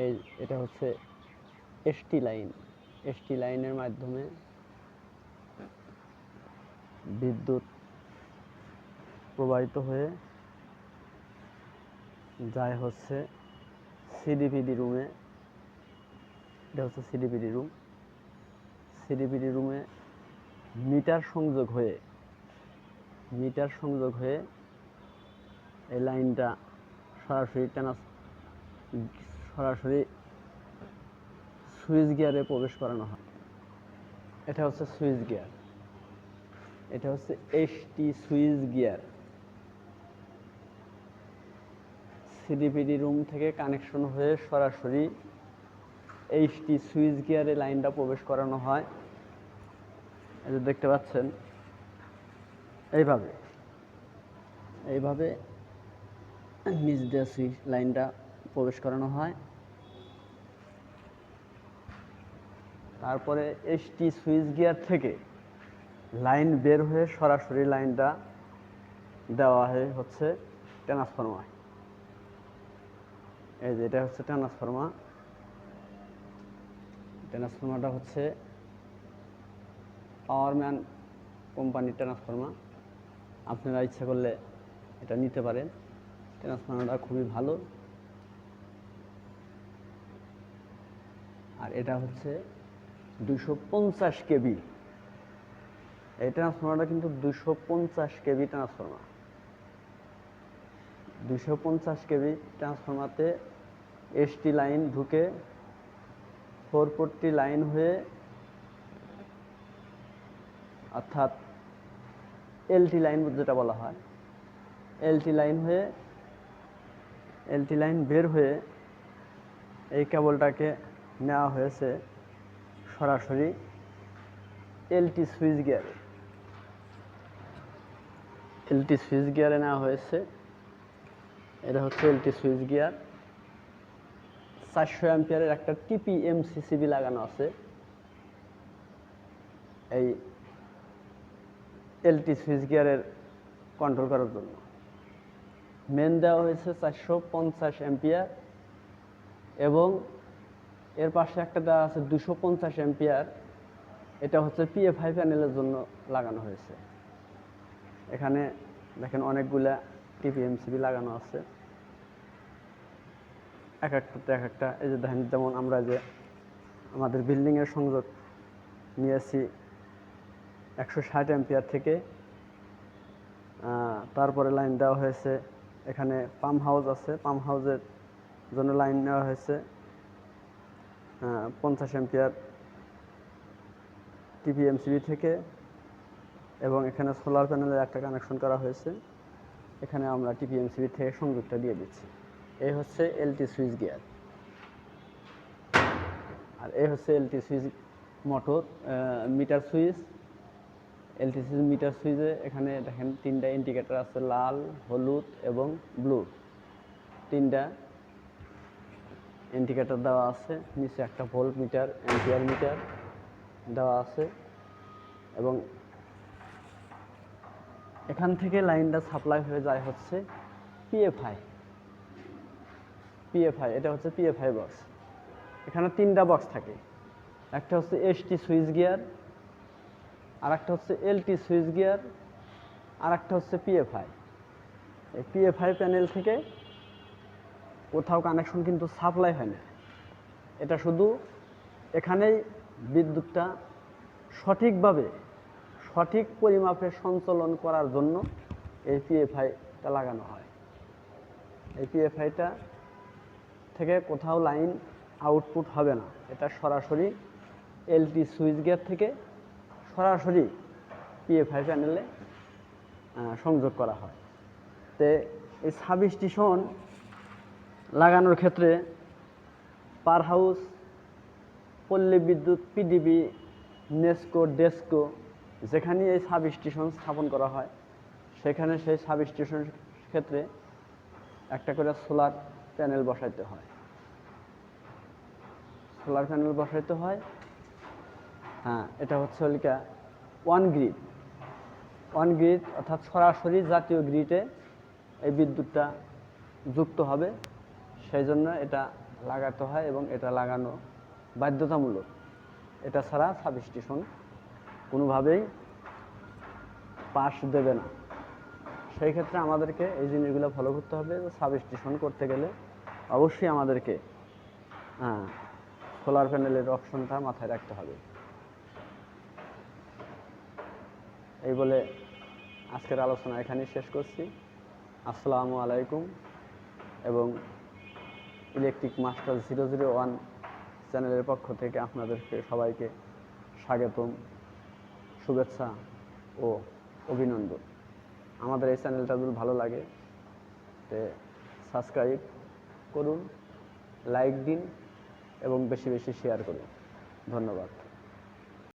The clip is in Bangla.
এই এটা হচ্ছে এসটি লাইন। এসটি লাইনের মাধ্যমে বিদ্যুৎ প্রবাহিত হয়ে যায় হচ্ছে সিডিপিডি রুমে এটা হচ্ছে সিডিপিডি রুম সিডিপিডি রুমে মিটার সংযোগ হয়ে, মিটার সংযোগ হয়ে এই লাইনটা সরাসরি টানা সরাসরি সুইচ গিয়ারে প্রবেশ করানো হয়। এটা হচ্ছে সুইচ গিয়ার। এটা হচ্ছে ST switch gear. CDPD room থেকে কানেকশন হয়ে সরাসরি এইচটি সুইচ গিয়ারে লাইনটা প্রবেশ করানো হয়। যে দেখতে পাচ্ছেন, এইভাবে এইভাবে নিচ দিয়ে সুইচ লাইনটা প্রবেশ করানো হয়। তারপরে এসটি সুইচ গিয়ার থেকে লাইন বের হয়ে সরাসরি লাইনটা দেওয়া হয় হচ্ছে ট্রান্সফরমার এই যে এটা হচ্ছে ট্রান্সফরমার ট্রান্সফরমারটা হচ্ছে পাওয়ারম্যান কোম্পানির ট্রান্সফরমার আপনারা ইচ্ছা করলে এটা নিতে পারেন। ট্রান্সফরমারটা খুবই ভালো। আর এটা হচ্ছে দুশো পঞ্চাশ কেবি। এই ট্রান্সফরমারটা কিন্তু দুশো পঞ্চাশ কেবি ট্রান্সফরমার দুশো পঞ্চাশ কেবি ট্রান্সফরমারতে এসটি লাইন ঢুকে ফোর ফোরটি লাইন হয়ে অর্থাৎ এলটি লাইন যেটা বলা হয়। এলটি লাইন হয়ে এলটি লাইন বের হয়ে এই কেবলটাকে নেওয়া হয়েছে। সরাসরি এলটি সুইচ গিয়ারে। এলটি সুইচ গিয়ারে নেওয়া হয়েছে। এটা হচ্ছে এলটি সুইচ গিয়ার। চারশো অ্যাম্পিয়ারের একটা টিপি এমসিসিবি লাগানো আছে। এই এলটি সুইচ গিয়ারের কন্ট্রোল করার জন্য। মেন দেওয়া হয়েছে চারশো পঞ্চাশ অ্যাম্পিয়ার এবং এর পাশে একটা দেওয়া আছে দুশো পঞ্চাশ অ্যাম্পিয়ার। এটা হচ্ছে পিএফআই প্যানেলের জন্য লাগানো হয়েছে। এখানে দেখেন অনেকগুলা টিপিএমসিবি লাগানো আছে। এক একটাতে এক একটা। এই যে দেখেন, যেমন আমরা যে আমাদের বিল্ডিংয়ের সংযোগ নিয়েছি একশো ষাট অ্যাম্পিয়ার থেকে তারপরে লাইন দেওয়া হয়েছে। এখানে পাম্প হাউস আছে। পাম্প হাউসের জন্য লাইন নেওয়া হয়েছে। পঞ্চাশ অ্যাম্পিয়ার টিপিএমসিবি থেকে এবং এখানে সোলার প্যানেলের একটা কানেকশন করা হয়েছে। এখানে আমরা টিপিএমসিবি থেকে সংযোগটা দিয়ে দিচ্ছি। এই হচ্ছে এলটি সুইচ গিয়ার আর এই হচ্ছে LT switch motor meter switch LT switch meter সুইচে এখানে দেখেন তিনটা ইন্ডিকেটর আছে, লাল, হলুদ এবং ব্লু তিনটা ইন্ডিকেটর দেওয়া আছে, নিচে একটা ভোল্ট মিটার এম্পিয়ার মিটার দেওয়া আছে এবং এখান থেকে লাইনটা সাপ্লাই হয়ে যায় হচ্ছে পিএফআই পিএফআই এটা হচ্ছে পিএফআই বক্স এখানে তিনটা বক্স থাকে, একটা হচ্ছে এসটি সুইচ গিয়ার আর একটা হচ্ছে এলটি সুইচ গিয়ার আর একটা হচ্ছে পিএফআই এই পিএফআই প্যানেল থেকে কোথাও কানেকশন কিন্তু সাপ্লাই হয় না। এটা শুধু এখানেই বিদ্যুৎটা সঠিকভাবে, সঠিক পরিমাপে সঞ্চালন করার জন্য এই পিএফআইটা লাগানো হয়। এই পিএফআইটা থেকে কোথাও লাইন আউটপুট হবে না। এটা সরাসরি এলটি সুইচ গেট থেকে সরাসরি পিএফআই প্যানেলে সংযোগ করা হয়। তে এই সাব লাগানোর ক্ষেত্রে পার হাউস, পল্লী বিদ্যুৎ, পিডিবি, নেস্কো, ডেস্কো যেখানে এই সাব স্টেশন স্থাপন করা হয়, সেখানে সেই সাব স্টেশন ক্ষেত্রে একটা করে সোলার প্যানেল বসাইতে হয়। সোলার প্যানেল বসাইতে হয়। হ্যাঁ এটা হচ্ছে হলিকা ওয়ান গ্রিড ওয়ান গ্রিড অর্থাৎ সরাসরি জাতীয় গ্রিডে এই বিদ্যুৎটা যুক্ত হবে। সেই জন্য এটা লাগাতে হয় এবং এটা লাগানো বাধ্যতামূলক। এটা ছাড়া সাবস্টেশন কোনোভাবেই পাস দেবে না। সেই ক্ষেত্রে আমাদেরকে এই জিনিসগুলো ফলো করতে হবে যে সাবস্টেশন করতে গেলে অবশ্যই আমাদেরকে হ্যাঁ সোলার প্যানেলের অপশনটা মাথায় রাখতে হবে। এই বলে আজকের আলোচনা এখানেই শেষ করছি। আসসালামু আলাইকুম এবং electric master zero zero one চ্যানেলের পক্ষ থেকে আপনাদেরকে সবাইকে স্বাগতম, শুভেচ্ছা ও অভিনন্দন। আমাদের এই চ্যানেলটা যদি ভালো লাগে, তে সাবস্ক্রাইব করুন, লাইক দিন এবং বেশি বেশি শেয়ার করুন। ধন্যবাদ।